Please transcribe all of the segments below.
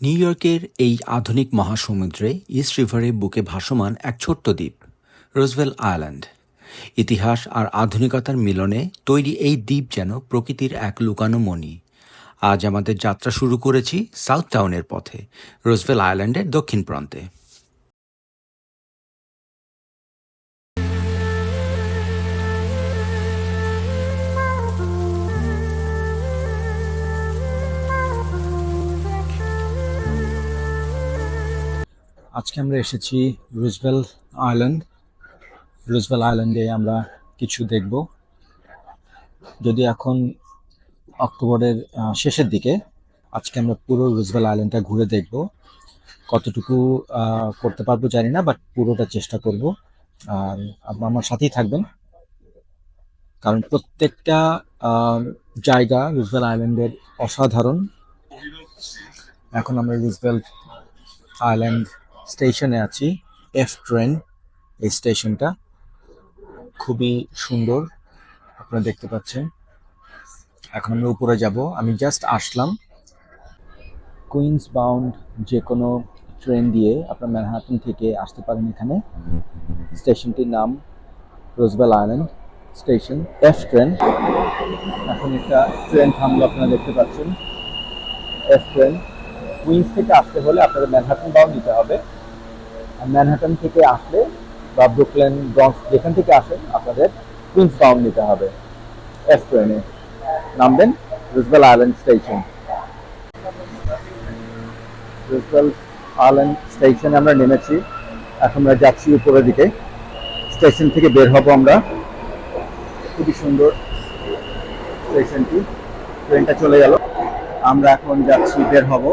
New ইয়র্কের এই আধুনিক মহাসমুদ্রে ইস্ট রিভারের বুকে ভাসমান এক ছোট্ট দ্বীপ রোজভেল আইল্যান্ড। ইতিহাস আর আধুনিকতার মিলনে তৈরি এই দ্বীপ যেন প্রকৃতির এক লুকানো মণি। আজ আমাদের যাত্রা শুরু করেছি সাউথ টাউনের পথে রোজভেল আইল্যান্ডের দক্ষিণ প্রান্তে। আজকে আমরা এসেছি রুজভেল আইল্যান্ড। রুজভেল আইল্যান্ডে আমরা কিছু দেখব। যদি এখন অক্টোবরের শেষের দিকে আজকে আমরা পুরো রুজভেল আইল্যান্ডটা ঘুরে দেখব। কতটুকু করতে পারব জানি না বাট পুরোটা চেষ্টা করব। আর আমার সাথেই থাকবেন। কারণ প্রত্যেকটা জায়গা রুজভেল আইল্যান্ডের অসাধারণ। এখন আমরা রুজভেল আইল্যান্ড স্টেশনে আছি এফ ট্রেন এই স্টেশনটা। খুবই সুন্দর, আপনারা দেখতে পাচ্ছেন। এখন আমরা উপরে যাব। আমি জাস্ট আসলাম। কুইন্স বাউন্ড যে কোনো ট্রেন দিয়ে আপনার ম্যানহাটন থেকে আসতে পারেন এখানে। স্টেশনটির নাম Roosevelt island station F train এখন একটা ট্রেন থামলো, আপনারা দেখতে পাচ্ছেন। এফ ট্রেন কুইন্স থেকে আসতে হলে আপনাদের ম্যানহাটন বাউন্ড নিতে হবে। ম্যানহাটন থেকে আসলে বা ব্রুকলেন ব্রঙ্কস যেখান থেকে আসেন আপনাদের কুইন্স বাউন্ড নিতে হবে। এস ট্রেনে নামবেন Roosevelt island station Roosevelt island স্টেশনে আমরা নেমেছি। এখন আমরা যাচ্ছি উপরের দিকে। স্টেশন থেকে বের হব আমরা। খুবই সুন্দর স্টেশনটি। ট্রেনটা চলে গেল। আমরা এখন যাচ্ছি, বের হব।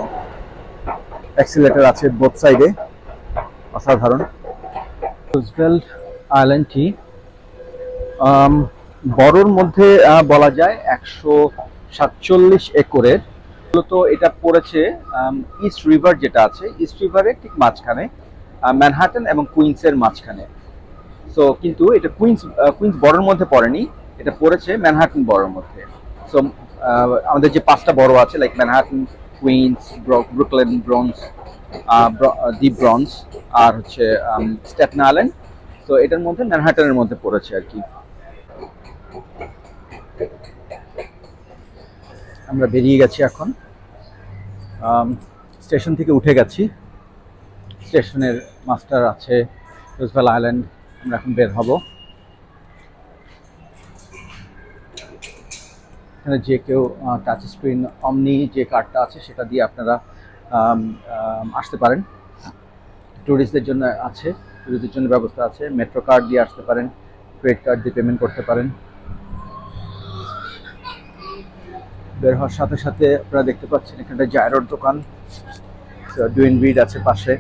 অ্যাক্সিলেটর আছে বোথ সাইডে অসাধারণ। রুজভেল্ট আইল্যান্ডটি বড়র মধ্যে বলা যায় একশো সাতচল্লিশ একরের। মূলত এটা পড়েছে ইস্ট রিভার যেটা আছে, ইস্ট রিভারের ঠিক মাঝখানে ম্যানহাটন এবং কুইন্সের মাঝখানে। সো, কিন্তু এটা কুইন্স কুইন্স বড়র মধ্যে পড়েনি, এটা পড়েছে ম্যানহাটন বড়র মধ্যে। সো আমাদের যে পাঁচটা বড় আছে like Manhattan, Queens Brooklyn Bronx the Bronx আর হচ্ছে স্টেপন আইল্যান্ড তো এটার মধ্যে ম্যানহাটনের মধ্যে পড়েছে আর কি। আমরা বেরিয়ে গেছি এখন। স্টেশন থেকে উঠে গেছি। স্টেশনের মাস্টার আছে, রোজভেল আইল্যান্ড। আমরা এখন বের হব। এখানে যে কেউ টাচ স্ক্রিন অমনি যে কার্ডটা আছে, সেটা দিয়ে আপনারা আসতে পারেন। ট্যুরিস্টদের জন্য আছে ট্যুরিস্টদের জন্য ব্যবস্থা আছে। মেট্রো কার্ড দিয়ে আসতে পারেন ক্রেডিট কার্ড দিয়ে পেমেন্ট করতে পারেন। বের হওয়ার সাথে সাথে আপনারা দেখতে পাচ্ছেন এখানটা জায়রোর দোকান। ডুইন বিড আছে পাশে।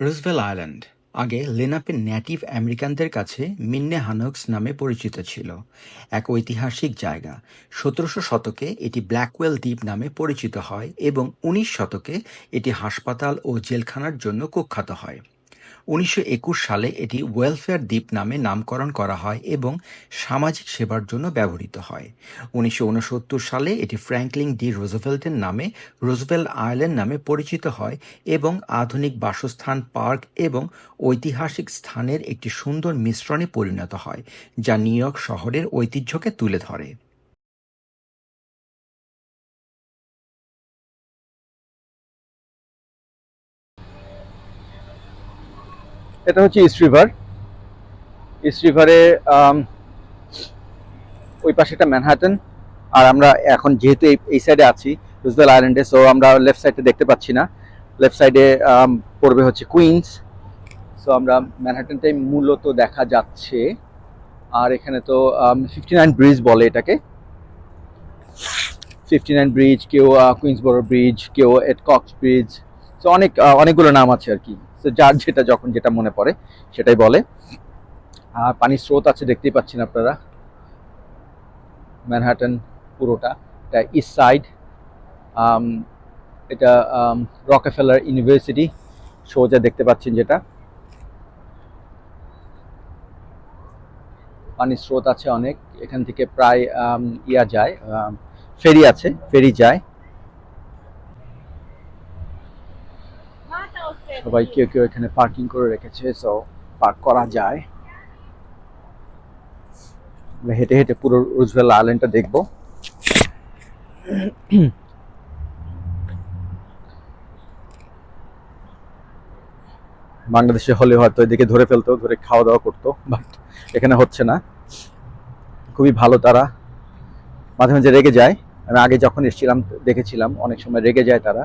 রুজভেল আইল্যান্ড আগে লেনাপে নেটিভ আমেরিকানদের কাছে মিন্নে হানক্স নামে পরিচিত ছিল, এক ঐতিহাসিক জায়গা। সতেরোশো শতকে এটি ব্ল্যাকওয়েল দ্বীপ নামে পরিচিত হয় এবং উনিশ শতকে এটি হাসপাতাল ও জেলখানার জন্য কুখ্যাত হয়। উনিশশো একুশ সালে এটি ওয়েলফেয়ার দ্বীপ নামে নামকরণ করা হয় এবং সামাজিক সেবার জন্য ব্যবহৃত হয়। উনিশশো উনসত্তর সালে এটি ফ্র্যাঙ্কলিন ডি রোজভেল্টের নামে রোজভেল আইল্যান্ড নামে পরিচিত হয় এবং আধুনিক বাসস্থান পার্ক এবং ঐতিহাসিক স্থানের একটি সুন্দর মিশ্রণে পরিণত হয়, যা নিউ ইয়র্ক শহরের ঐতিহ্যকে তুলে ধরে। এটা হচ্ছে ইস্ট রিভার ইস্ট রিভারে ওই পাশে একটা ম্যানহাটন আর আমরা এখন যেহেতু এই- সাইডে আছি রুজবেল আইল্যান্ডে সো আমরা লেফট সাইডে দেখতে পাচ্ছি না। লেফট সাইডে পড়বে হচ্ছে কুইন্স সো আমরা ম্যানহাটনটাই মূলত দেখা যাচ্ছে। আর এখানে তো ফিফটি নাইন ব্রিজ বলে এটাকে। ফিফটি নাইন ব্রিজ কেউ কুইন্স বড় ব্রিজ কেউ এট কক্স ব্রিজ সো অনেক অনেকগুলো নাম আছে আর কি। যার যেটা যখন যেটা মনে পড়ে, সেটাই বলে। আর পানির স্রোত আছে, দেখতেই পাচ্ছেন আপনারা। ম্যানহাটন পুরোটা, এটা ইস্ট সাইড এটা রকেফেলার ইউনিভার্সিটি সোজা দেখতে পাচ্ছেন যেটা। পানির স্রোত আছে অনেক, এখান থেকে প্রায় ইয়া যায় ফেরি আছে, ফেরি যায়। সবাই কেউ কেউ এখানে পার্কিং করে রেখেছে সো পার্ক করা যায়। হেঁটে হেঁটে পুরো রুজভেল আইল্যান্ডটা দেখব। বাংলাদেশে হলে হয়তো এদিকে ধরে ফেলতো, ধরে খাওয়া দাওয়া করতো বাট এখানে হচ্ছে না। খুবই ভালো তারা। মাঝে মাঝে রেগে যায়। আমি আগে যখন এসেছিলাম, দেখেছিলাম, অনেক সময় রেগে যায় তারা।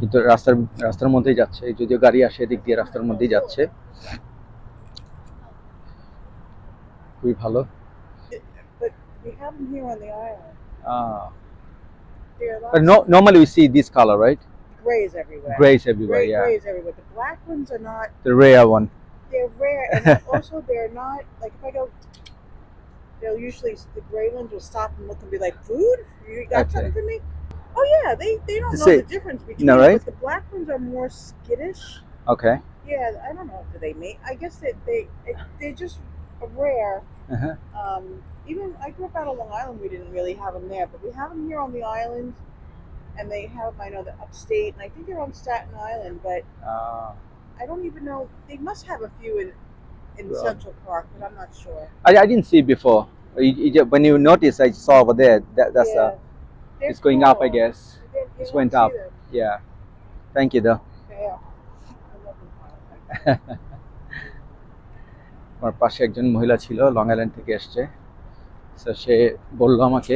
কিন্তু রাস্তার রাস্তার মধ্যেই যাচ্ছে যদিও গাড়ি আসে এদিক দিয়ে রাস্তার মধ্যেই যাচ্ছে খুবই ভালো But we have them here on the island. Uh, There are but lots no, normally we see this color, right? of grays everywhere. Grays everywhere, Gray- yeah. Grays everywhere. The black ones are not. The rare one. They're rare, and also they're not like if I go. They'll usually the gray ones will stop and look and be like, "Food? You got Okay. something for me?" Oh yeah, they they don't They know the difference between. No, right? The black ones are more skittish. Okay. Yeah, I don't know. Do they mate? I guess that they it, they're just rare. Uh-huh. Um, even I grew up out on Long Island. We didn't really have them there, but we have them here on the island, and they have them. I know the upstate, and I think they're on Staten Island. But Uh, I don't even know. They must have a few in in Right. Central Park, but I'm not sure. I, I didn't see before. You, you when you notice, I saw over there. That, that's yeah. They're it's going up, I guess. Won't went up. Yeah. Thank you, though. আমার পাশে একজন মহিলা ছিল long island থেকে এসছে তো সে বলল আমাকে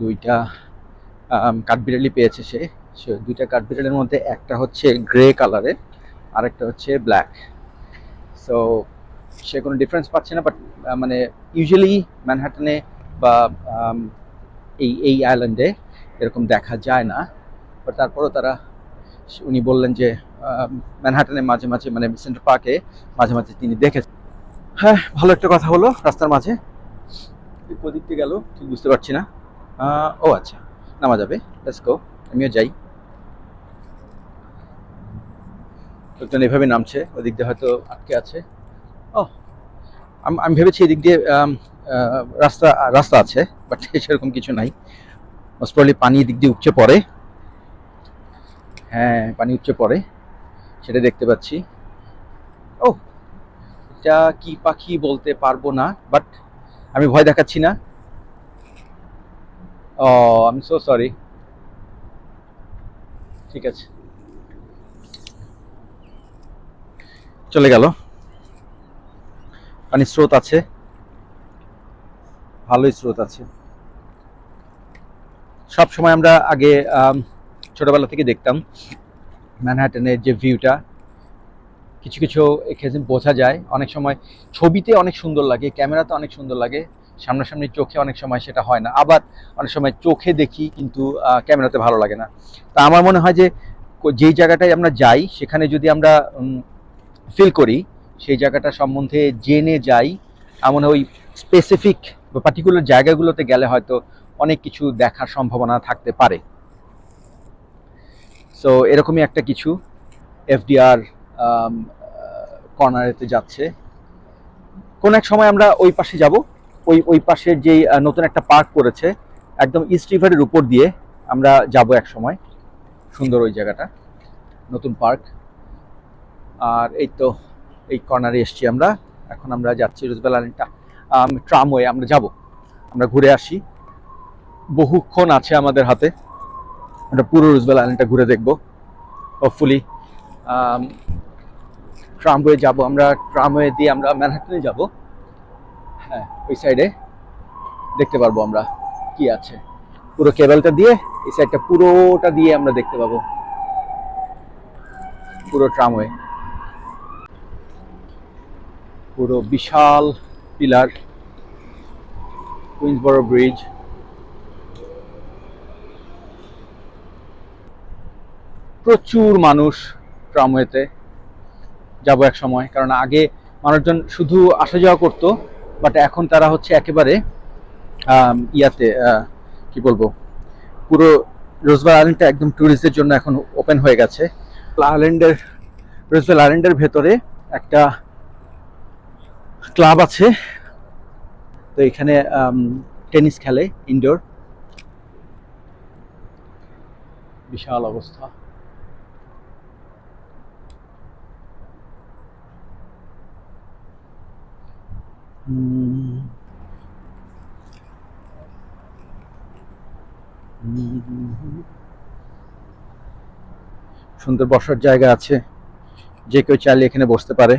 দুইটা কাঠবিড়ালি পেয়েছে সে সে দুইটা কাঠবিড়ালির মধ্যে একটা হচ্ছে গ্রে কালারের আর একটা হচ্ছে ব্ল্যাক সো সে কোনো ডিফারেন্স পাচ্ছে না বাট মানে ইউজুয়ালি ম্যানহাটনে বা এই এই আইল্যান্ডে এরকম দেখা যায় না। বাট তারপরেও তারা, উনি বললেন যে ম্যানহাটনে মাঝে মাঝে মানে সেন্ট্রাল পার্কে মাঝে মাঝে তিনি দেখেছেন। হ্যাঁ ভালো একটা কথা হলো রাস্তার মাঝে। ওদিক দিয়ে গেল? ঠিক বুঝতে পারছি না। ও আচ্ছা নামা যাবে। লেটস আমিও যাই। লোকজন এভাবে নামছে, ওদিক দিয়ে হয়তো আটকে আছে। ও আমি ভেবেছি এদিক দিয়ে রাস্তা রাস্তা আছে। বাট সেরকম কিছু নাই। মোস্ট প্রবলি পানি এদিক দিয়ে উপচে পড়ে। হ্যাঁ পানি উপচে পড়ে। সেটা দেখতে পাচ্ছি। ও এটা কি পাখি বলতে পারব না, বাট আমি ভয় দেখাচ্ছি না। ও আমি সো সরি ঠিক আছে। চলে গেল। পানির স্রোত আছে। ভালোই স্রোত আছে। সব সময় আমরা আগে ছোটবেলা থেকে দেখতাম ম্যানহাটনের যে ভিউটা। কিছু কিছু এখানে বোঝা যায়। অনেক সময় ছবিতে অনেক সুন্দর লাগে, ক্যামেরাতে অনেক সুন্দর লাগে, সামনাসামনি চোখে অনেক সময় সেটা হয় না। আবার অনেক সময় চোখে দেখি কিন্তু ক্যামেরাতে ভালো লাগে না। তা আমার মনে হয় যে যেই জায়গাটায় আমরা যাই, সেখানে যদি আমরা ফিল করি, সেই জায়গাটা সম্বন্ধে জেনে যাই, আমার ওই স্পেসিফিক বা পার্টিকুলার জায়গাগুলোতে গেলে হয়তো অনেক কিছু দেখার সম্ভাবনা থাকতে পারে। সো এরকমই একটা কিছু এফডিআর কর্নারেতে যাচ্ছে। কোন এক সময় আমরা ওই পাশে যাব। ওই ওই পাশের যেই নতুন একটা পার্ক করেছে, একদম ইস্ট রিভারের উপর দিয়ে আমরা যাব এক সময়। সুন্দর ওই জায়গাটা, নতুন পার্ক। আর এই তো, এই কর্নারে এসছি আমরা। এখন আমরা যাচ্ছি রোজবেল ট্রামওয়ে, আমরা যাব। আমরা ঘুরে আসি। বহুক্ষণ আছে আমাদের হাতে। আমরা পুরো রোজবেল আইল্যান্ডটা ঘুরে দেখব। হোপফুলি ট্রামওয়ে যাব। আমরা ট্রামওয়ে দিয়ে আমরা ম্যানহাটনে যাব। হ্যাঁ ওই সাইডে দেখতে পারব আমরা কি আছে। পুরো কেবলটা দিয়ে, এই সাইডটা পুরোটা দিয়ে আমরা দেখতে পাবো। পুরো ট্রামওয়ে পুরো বিশাল পিলার কুইন্সবরো ব্রিজ প্রচুর মানুষ ট্রামওয়েতে যাব এক সময়। কারণ আগে মানুষজন শুধু আসা যাওয়া করতো বাট এখন তারা হচ্ছে একেবারে ইয়াতে কি বলব, পুরো রোজবেল আইল্যান্ডটা একদম ট্যুরিস্টদের জন্য এখন ওপেন হয়ে গেছে। আইল্যান্ডের রোজবেল আইল্যান্ডের ভেতরে একটা ক্লাব আছে। তো এখানে টেনিস খেলে ইনডোর বিশাল অবস্থা। সুন্দর বসার জায়গা আছে। যে কেউ চাইলে এখানে বসতে পারে।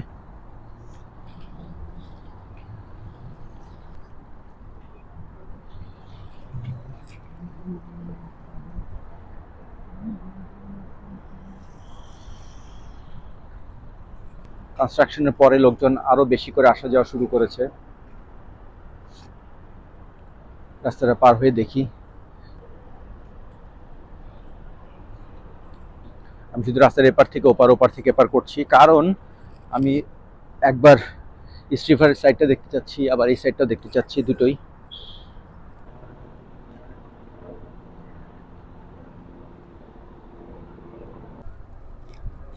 কনস্ট্রাকশনের পরে লোকজন আরও বেশি করে আসা যাওয়া শুরু করেছে। রাস্তাটা পার হয়ে দেখি। আমি শুধু রাস্তার এপার থেকে ওপার ওপার থেকে এপার করছি। কারণ আমি একবার ইস্ট রিভারের সাইডটা দেখতে চাচ্ছি, আবার এই সাইডটা দেখতে চাচ্ছি দুটোই।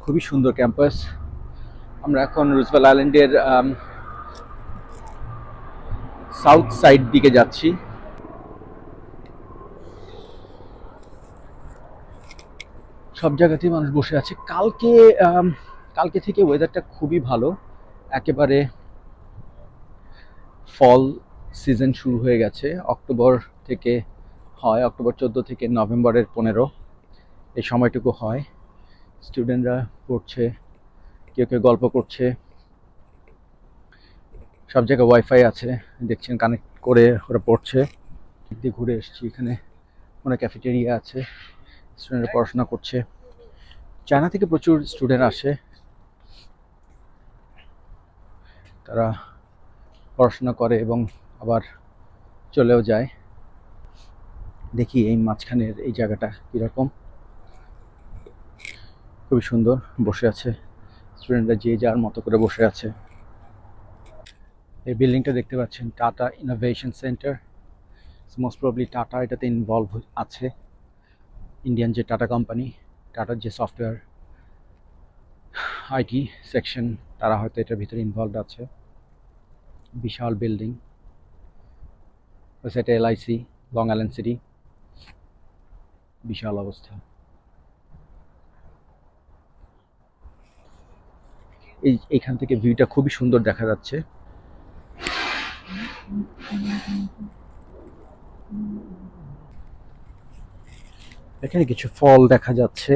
খুবই সুন্দর ক্যাম্পাস আমরা এখন রুজভেল আইল্যান্ডের সাউথ সাইড দিকে যাচ্ছি। সব জায়গাতেই মানুষ বসে আছে। কালকে কালকে থেকে ওয়েদারটা খুবই ভালো। একেবারে ফল সিজন শুরু হয়ে গেছে। অক্টোবর থেকে হয়, অক্টোবর চোদ্দ থেকে নভেম্বরের পনেরো। এই সময়টুকু হয়। স্টুডেন্টরা পড়ছে। কেউ কেউ গল্প করছে। সব জায়গায় ওয়াইফাই আছে, দেখছেন কানেক্ট করে ওরা পড়ছে। দিয়ে ঘুরে এসেছি এখানে অনেক ক্যাফেটেরিয়া আছে স্টুডেন্টরা পড়াশোনা করছে। চায়না থেকে প্রচুর স্টুডেন্ট আসে। তারা পড়াশোনা করে এবং আবার চলেও যায়। দেখি এই মাঝখানের এই জায়গাটা কীরকম। খুবই সুন্দর, বসে আছে। স্টুডেন্টরা যে যার মতো করে বসে আছে। এই বিল্ডিংটা দেখতে পাচ্ছেন Tata innovation centre most probably Tata এটাতে ইনভলভ আছে। ইন্ডিয়ান যে টাটা কোম্পানি টাটার যে সফটওয়্যার আইটি সেকশন তারা হয়তো এটার ভিতরে ইনভলভ আছে। বিশাল বিল্ডিং। সাইডে এলআইসি লং আইল্যান্ড সিটি বিশাল অবস্থা। এই, এইখান থেকে ভিউটা খুবই সুন্দর দেখা যাচ্ছে। এখানে কিছু ফল দেখা যাচ্ছে।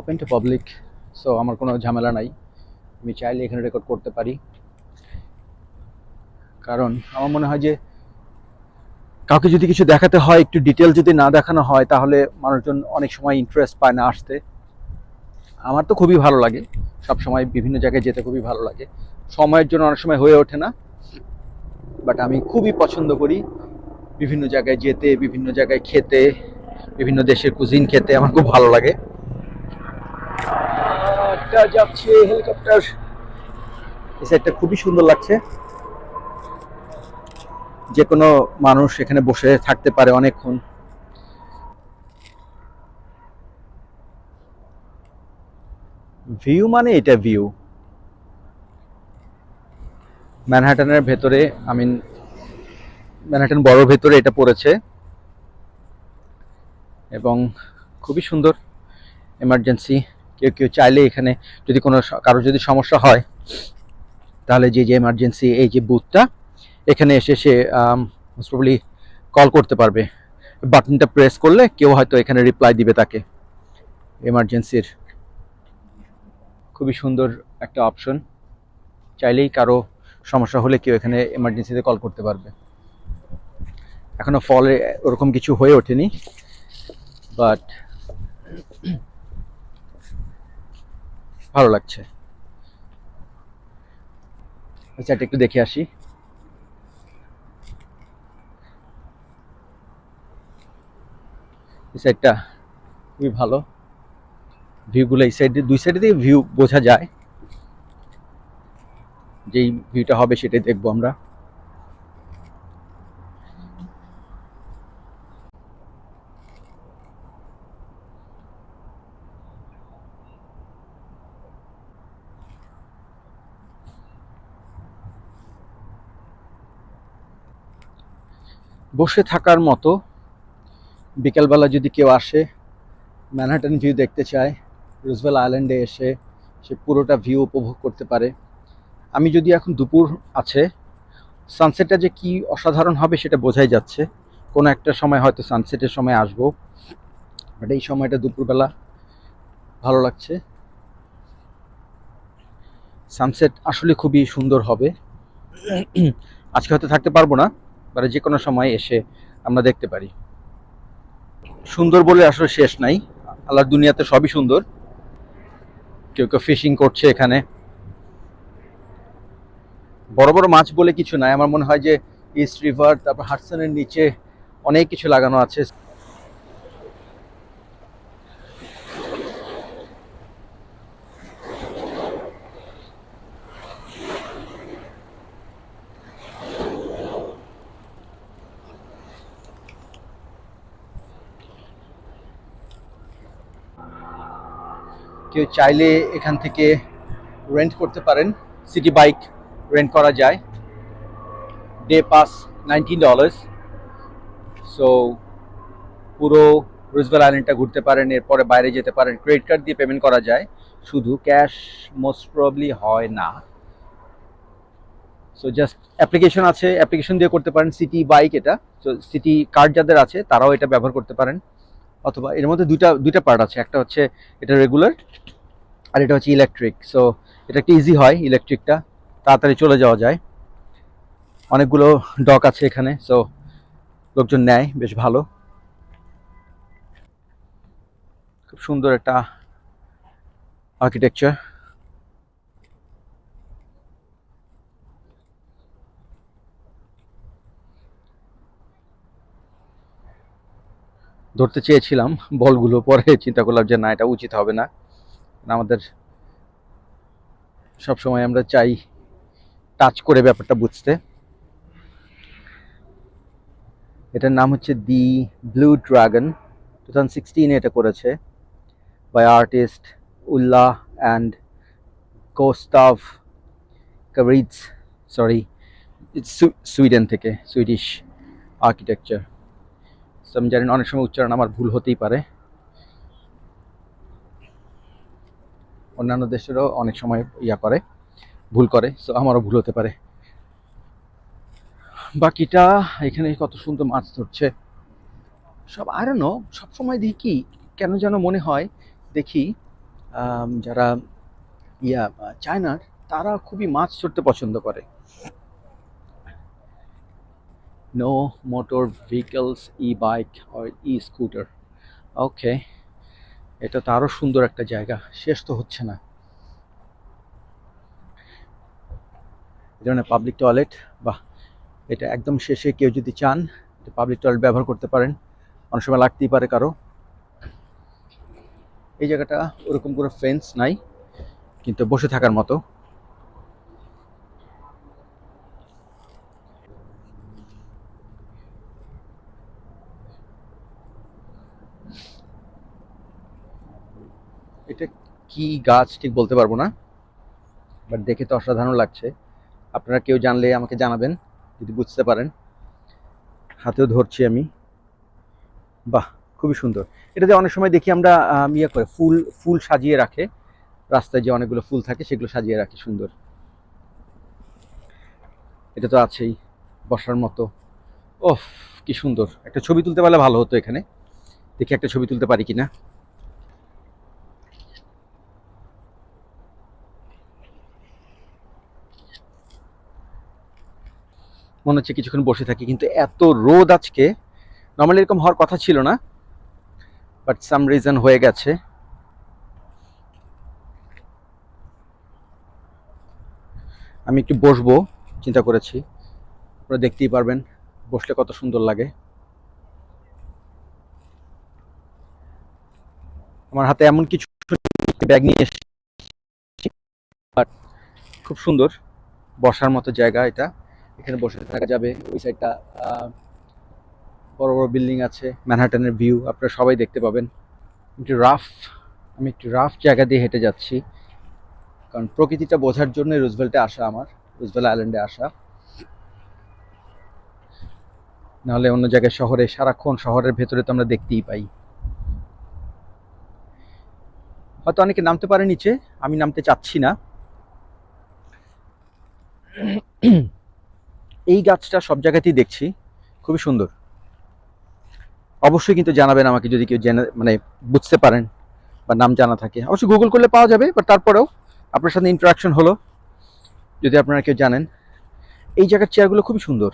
ওপেন টু পাবলিক সো আমার কোনো ঝামেলা নাই। আমি চাইলে এখানে রেকর্ড করতে পারি। কারণ আমার মনে হয় যে কাউকে যদি কিছু দেখাতে হয়, একটু ডিটেল যদি না দেখানো হয়, তাহলে মানুষজন অনেক সময় ইন্টারেস্ট পায় না আসতে। আমার তো খুবই ভালো লাগে। সব সময় বিভিন্ন জায়গায় যেতে খুবই ভালো লাগে। সময়ের জন্য অনেক সময় হয়ে ওঠে না। বাট আমি খুবই পছন্দ করি বিভিন্ন জায়গায় যেতে, বিভিন্ন জায়গায় খেতে, বিভিন্ন দেশের কুজিন খেতে। আমার খুব ভালো লাগে। হেলিকপ্টার খুবই সুন্দর লাগছে। যে কোনো মানুষ এখানে বসে থাকতে পারে অনেকক্ষণ। ভিউ মানে এটা ভিউ ম্যানহাটনের ভেতরে আই মিন ম্যানহাটন বড় ভেতরে এটা পড়েছে। এবং খুবই সুন্দর এমার্জেন্সি কেউ কেউ চাইলে এখানে যদি কোনো কারও যদি সমস্যা হয়, তাহলে যে যে এমার্জেন্সি এই যে বুথটা এখানে এসে সে প্রবলি কল করতে পারবে। বাটনটা প্রেস করলে কেউ হয়তো এখানে রিপ্লাই দিবে তাকে। এমার্জেন্সির খুবই সুন্দর একটা অপশন চাইলেই কারও সমস্যা হলে কেউ এখানে এমার্জেন্সিতে কল করতে পারবে। এখনও ফলে ওরকম কিছু হয়ে ওঠেনি বাট ভালো লাগছে। আচ্ছা একটু দেখে আসি। এই সাইডটা খুবই ভালো। ভিউগুলো এই সাইডে দুই সাইডে দিয়ে ভিউ বোঝা যায়। যেই ভিউটা হবে সেটাই দেখব আমরা। বসে থাকার মতো, বিকেলবেলা যদি কেউ আসে ম্যানহাটন ভিউ দেখতে চায় রুজভেল আইল্যান্ডে এসে সে পুরোটা ভিউ উপভোগ করতে পারে। আমি যদি এখন দুপুর আছে সানসেটটা যে কি অসাধারণ হবে সেটা বোঝাই যাচ্ছে। কোনো একটা সময় হয়তো সানসেটের সময় আসব বাট এই সময়টা দুপুরবেলা ভালো লাগছে। সানসেট আসলে খুবই সুন্দর হবে। আজকে হয়তো থাকতে পারব না মানে যে কোনো সময় এসে আমরা দেখতে পারি। সুন্দর বলে আসলে শেষ নাই। আল্লাহর দুনিয়াতে সবই সুন্দর। কেউ কেউ ফিশিং করছে এখানে। বড় বড় মাছ বলে কিছু নাই। আমার মনে হয় যে ইস্ট রিভার তারপর হাটসনের নিচে অনেক কিছু লাগানো আছে। কেউ চাইলে এখান থেকে রেন্ট করতে পারেন। সিটি বাইক রেন্ট করা যায়। Day pass nineteen dollars so পুরো রুজবেল আইল্যান্ডটা ঘুরতে পারেন, এরপরে বাইরে যেতে পারেন। ক্রেডিট কার্ড দিয়ে পেমেন্ট করা যায়। শুধু ক্যাশ মোস্ট প্রবলি হয় না। সো জাস্ট অ্যাপ্লিকেশন আছে। অ্যাপ্লিকেশন দিয়ে করতে পারেন। সিটি বাইক এটা। সো সিটি কার্ড যাদের আছে, তারাও এটা ব্যবহার করতে পারেন। অথবা এর মধ্যে দুইটা দুইটা পার্ট আছে। একটা হচ্ছে এটা রেগুলার আর এটা হচ্ছে ইলেকট্রিক সো এটা একটা ইজি হয় ইলেকট্রিকটা তাড়াতাড়ি চলে যাওয়া যায়। অনেকগুলো ডক আছে এখানে। সো লোকজন নেয়, বেশ ভালো। খুব সুন্দর একটা আর্কিটেকচার ধরতে চেয়েছিলাম বলগুলো, পরে চিন্তা করলাম যে না, এটা উচিত হবে না। আমাদের সব সময় আমরা চাই টাচ করে ব্যাপারটা বুঝতে। এটার নাম হচ্ছে the blue dragon. Two thousand সিক্সটিনে এটা করেছে by artist Ulla and Gustav Kraitz sorry Sweden থেকে, সুইডিশ আর্কিটেকচার। আমি জানি না, অনেক সময় উচ্চারণ আমার ভুল হতেই পারে। অন্যান্য দেশেরও অনেক সময় ইয়া করে, ভুল করে সো আমারও ভুল হতে পারে। বাকিটা এখানে কত সুন্দর মাছ ধরছে। সব আর নো সবসময় দেখি, কেন যেন মনে হয়, দেখি যারা ইয়া চায়নার তারা খুবই মাছ ধরতে পছন্দ করে। Motor vehicles e bike or scooter okay এটা তো আরও সুন্দর একটা জায়গা। শেষ তো হচ্ছে না। ধরনের পাবলিক টয়লেট বা এটা একদম শেষে কেউ যদি চান পাবলিক টয়লেট ব্যবহার করতে পারেন। অনেক সময় লাগতেই পারে কারও। এই জায়গাটা ওরকম কোনো ফেন্স নাই, কিন্তু বসে থাকার মতো এটা কি গাছ ঠিক বলতে পারব না বাট দেখে তো অসাধারণ লাগছে। আপনারা কেউ জানলে আমাকে জানাবেন, যদি বুঝতে পারেন। হাতেও ধরছি আমি। বাহ, খুবই সুন্দর। এটাতে অনেক সময় দেখি আমরা ইয়ে করে, ফুল ফুল সাজিয়ে রাখে। রাস্তায় যে অনেকগুলো ফুল থাকে, সেগুলো সাজিয়ে রাখে, সুন্দর। এটা তো আছেই, বসার মতো। ওফ, কি সুন্দর। একটা ছবি তুলতে পারলে ভালো হতো এখানে। দেখি একটা ছবি তুলতে পারি কিনা। মনে হচ্ছে কিছুক্ষণ বসে থাকি, কিন্তু এত রোদ আজকে। নর্মালি এরকম হওয়ার কথা ছিল না বাট সাম রিজন হয়ে গেছে। আমি একটু বসবো, চিন্তা করেছি। আপনারা দেখতেই পারবেন, বসলে কত সুন্দর লাগে। আমার হাতে এমন কিছু ব্যাগ নিয়ে এসেছি বাট খুব সুন্দর, বসার মতো জায়গা এটা। এখানে বসে থাকা যাবে। ওই সাইডটা বড় বড় বিল্ডিং আছে ম্যানহাটনের ভিউ, আপনারা সবাই দেখতে পাবেন। একটু রাফ, আমি একটু রাফ জায়গা দিয়ে হেঁটে যাচ্ছি। কারণ প্রকৃতিটা বোঝার জন্য রুজভেল্টে আসা আমার রুজভেল আইল্যান্ডে আসা। নাহলে অন্য জায়গায় শহরে, সারাক্ষণ শহরের ভেতরে তো আমরা দেখতেই পাই। হয়তো অনেকে নামতে পারে নিচে, আমি নামতে চাচ্ছি না। এই গাছটা সব জায়গাতেই দেখছি। খুবই সুন্দর। অবশ্যই কিন্তু জানাবেন আমাকে যদি কেউ জেনে মানে বুঝতে পারেন বা নাম জানা থাকে। অবশ্যই গুগল করলে পাওয়া যাবে বাট তারপরেও আপনার সাথে ইন্টারাকশন হলো, যদি আপনারা কেউ জানেন। এই জায়গার চেয়ারগুলো খুবই সুন্দর।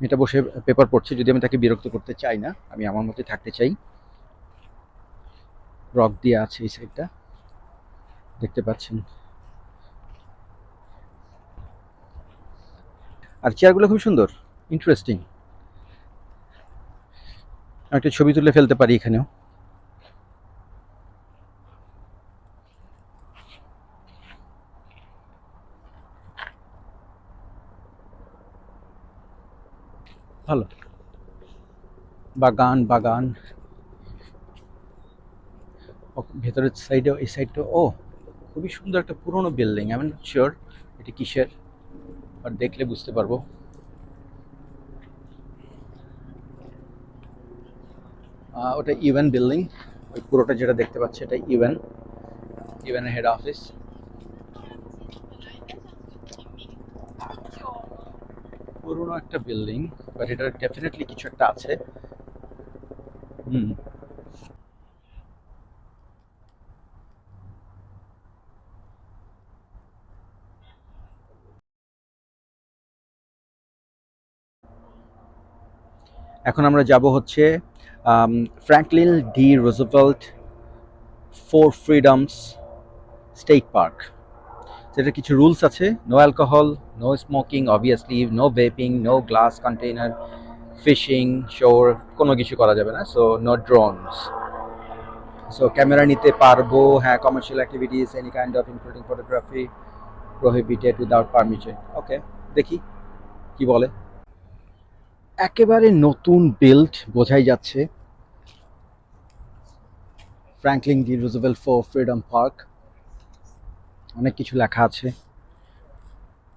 এটা বসে পেপার পড়ছে, যদি আমি তাকে বিরক্ত করতে চাই না, আমি আমার মতোই থাকতে চাই। রক দিয়ে আছে এই সাইডটা দেখতে পাচ্ছেন। আর চেয়ারগুলো খুব সুন্দর ইন্টারেস্টিং একটা ছবি তুলে ফেলতে পারি এখানেও। ভালো। বাগান বাগান। ভেতরের সাইডে এই সাইডটা ও, খুবই সুন্দর একটা পুরনো বিল্ডিং আমি শিওর এটা কিসের। আর দেখলে বুঝতে পারব। ওটা ইভেন বিল্ডিং। ওই পুরোটা যেটা দেখতে পাচ্ছি এটা ইভেন ইভেনের হেড অফিস পুরোনো একটা বিল্ডিং বাট এটা ডেফিনেটলি কিছু একটা আছে। হুম। এখন আমরা যাব হচ্ছে Franklin D Roosevelt four freedoms state park যেটা কিছু রুলস আছে no alcohol no smoking obviously no vaping no glass container fishing shore কোনো কিছু করা যাবে না so no drones so camera নিতে পারব হ্যাঁ commercial activities any kind of including photography prohibited without permission okay দেখি, কি বলে। একেবারে নতুন বিল্ড বোঝাই যাচ্ছে। Franklin D Roosevelt four freedom park অনেক কিছু লেখা আছে।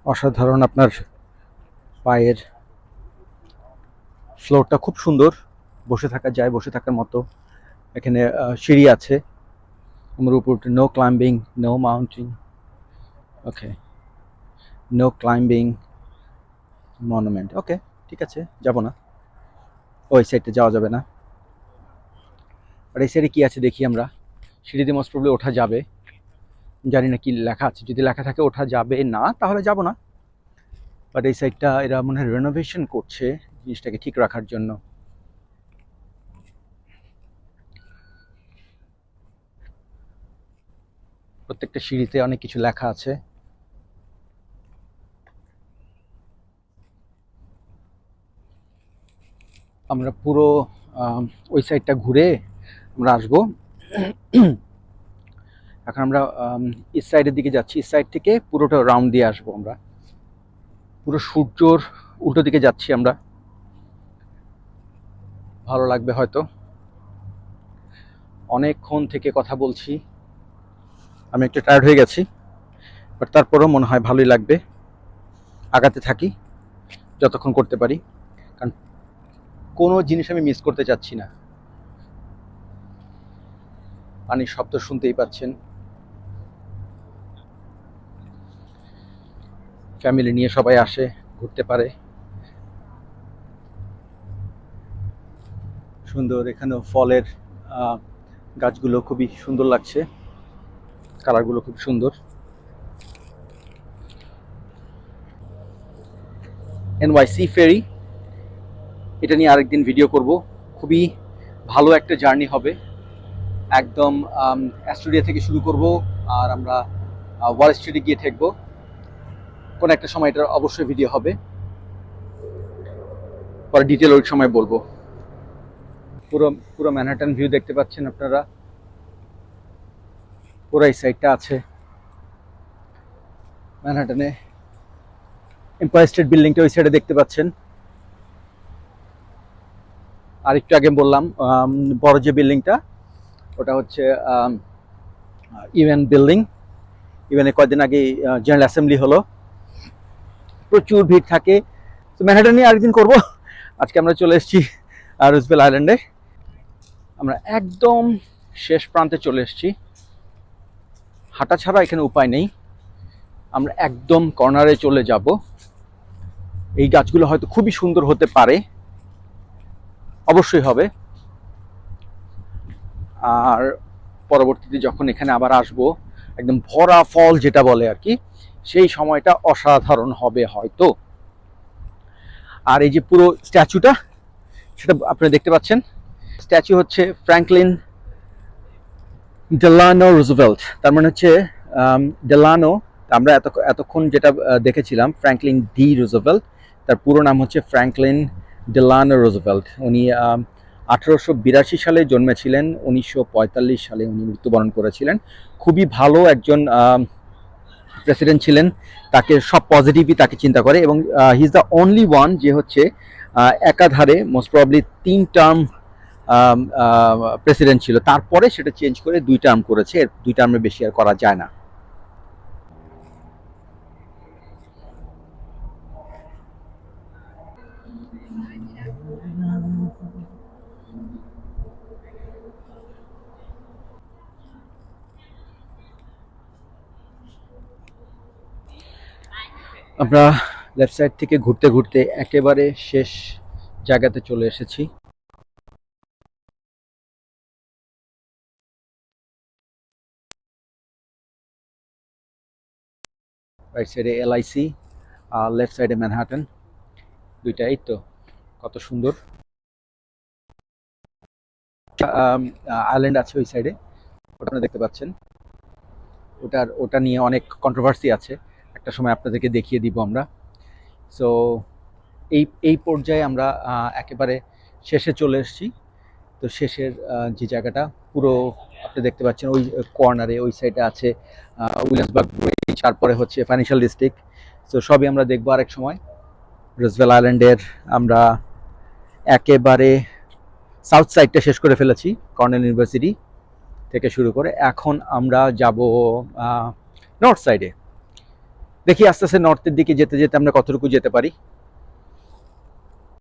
অসাধারণ আপনার পায়ের ফ্লোরটা খুব সুন্দর। বসে থাকা যায়, বসে থাকার মতো। এখানে সিঁড়ি আছে। আমার উপর no climbing no mounting okay no climbing monument okay ঠিক আছে, যাব না। ওই সাইডে যাওয়া যাবে না। আর এই সাইডে কী আছে দেখি আমরা। সিঁড়িতে মোস্ট প্রবলি ওঠা যাবে। জানি না কি লেখা আছে। যদি লেখা থাকে ওঠা যাবে না, তাহলে যাব না। বাট এই সাইডটা এরা মনে হয় রেনোভেশন করছে জিনিসটাকে ঠিক রাখার জন্য। প্রত্যেকটা সিঁড়িতে অনেক কিছু লেখা আছে। আমরা পুরো ওই সাইডটা ঘুরে আমরা আসব। এখন আমরা ইস্ট সাইডের দিকে যাচ্ছি। ইস্ট সাইড থেকে পুরোটা রাউন্ড দিয়ে আসব আমরা। পুরো সূর্যর উল্টো দিকে যাচ্ছি আমরা। ভালো লাগবে হয়তো। অনেকক্ষণ থেকে কথা বলছি। আমি একটু টায়ার্ড হয়ে গেছি বাট তারপরেও মনে হয় ভালোই লাগবে। আগাতে থাকি, যতক্ষণ করতে পারি। কারণ কোনো জিনিস আমি মিস করতে চাচ্ছি না। পানির শব্দ শুনতেই পাচ্ছেন। ফ্যামিলি নিয়ে সবাই আসে, ঘুরতে পারে। সুন্দর, এখানেও ফলের গাছগুলো খুবই সুন্দর লাগছে। কালারগুলো খুব সুন্দর। এনওয়াইসি ফেরি এটা নিয়ে আরেকদিন ভিডিও করব। খুবই ভালো একটা জার্নি হবে। একদম অ্যাস্টুডিয়া থেকে শুরু করব আর আমরা ওয়াল স্ট্রিটে গিয়ে ঠেকবো। কোন একটা সময় এটার অবশ্যই ভিডিও হবে। পরে ডিটেল ওই সময় বলব। পুরো পুরো ম্যানহাটন ভিউ দেখতে পাচ্ছেন আপনারা। পুরো এই সাইডটা আছে। ম্যানহাটনে এম্পায়ার স্টেট বিল্ডিংটা ওই সাইডে দেখতে পাচ্ছেন। আর একটু আগে বললাম বড় যে বিল্ডিংটা, ওটা হচ্ছে ইভেন বিল্ডিং। ইভেনে কয়েকদিন আগে জেনারেল অ্যাসেম্বলি হলো। প্রচুর ভিড় থাকে। তো ম্যানহাটন নিয়ে আরেকদিন করব। আজকে আমরা চলে এসেছি রুজবেল আইল্যান্ডে। আমরা একদম শেষ প্রান্তে চলে এসেছি। হাঁটা ছাড়া এখানে উপায় নেই। আমরা একদম কর্নারে চলে যাব। এই গাছগুলো হয়তো খুবই সুন্দর হতে পারে। অবশ্যই হবে। আর পরবর্তীতে যখন এখানে আবার আসব, একদম ভরা ফল যেটা বলে আর কি, সেই সময়টা অসাধারণ হবে হয়তো। আর এই যে পুরো স্ট্যাচুটা, সেটা আপনি দেখতে পাচ্ছেন। স্ট্যাচু হচ্ছে ফ্র্যাঙ্কলিন ডেলানো রুজভেল্ট তার মানে হচ্ছে ডেলানো আমরা এত এতক্ষণ যেটা দেখেছিলাম ফ্র্যাঙ্কলিন ডি রুজভেল্ট তার পুরো নাম হচ্ছে ফ্র্যাঙ্কলিন ডেলানো রুজভেল্ট উনি আঠারোশো বিরাশি সালে জন্মেছিলেন, উনিশশো পঁয়তাল্লিশ সালে উনি মৃত্যুবরণ করেছিলেন। খুবই ভালো একজন প্রেসিডেন্ট ছিলেন, তাকে সব পজিটিভই তাকে চিন্তা করে এবং he is the only one যে হচ্ছে একাধারে মোস্ট প্রবলি তিন টার্ম প্রেসিডেন্ট ছিল। তারপরে সেটা চেঞ্জ করে দুই টার্ম করেছে দুই টার্মের বেশি আর করা যায় না। আমরা লেফট সাইড থেকে ঘুরতে ঘুরতে একেবারে শেষ জায়গাতে চলে এসেছি। রাইট সাইডে এলআইসি আর লেফট সাইডে ম্যানহাটন দুইটাই তো, কত সুন্দর। আইল্যান্ড আছে ওই সাইডে ওটা দেখতে পাচ্ছেন। ওটার, ওটা নিয়ে অনেক কন্ট্রোভার্সি আছে। একটা সময় আপনাদেরকে দেখিয়ে দিব আমরা। সো এই এই পর্যায়ে আমরা একেবারে শেষে চলে এসেছি। তো শেষের যে জায়গাটা, পুরো আপনি দেখতে পাচ্ছেন ওই কর্নারে ওই সাইডে আছে উইলিয়ামসবার্গ ব্রিজ, তারপরে হচ্ছে ফাইন্যান্সিয়াল ডিস্ট্রিক্ট সো সবই আমরা দেখব আরেক সময়। রোজভেল আইল্যান্ডের আমরা একেবারে সাউথ সাইডটা শেষ করে ফেলেছি কর্নেল ইউনিভার্সিটি থেকে শুরু করে। এখন আমরা যাব নর্থ সাইডে দেখি আস্তে আস্তে নর্থের দিকে যেতে যেতে আমরা কতটুকু যেতে পারি।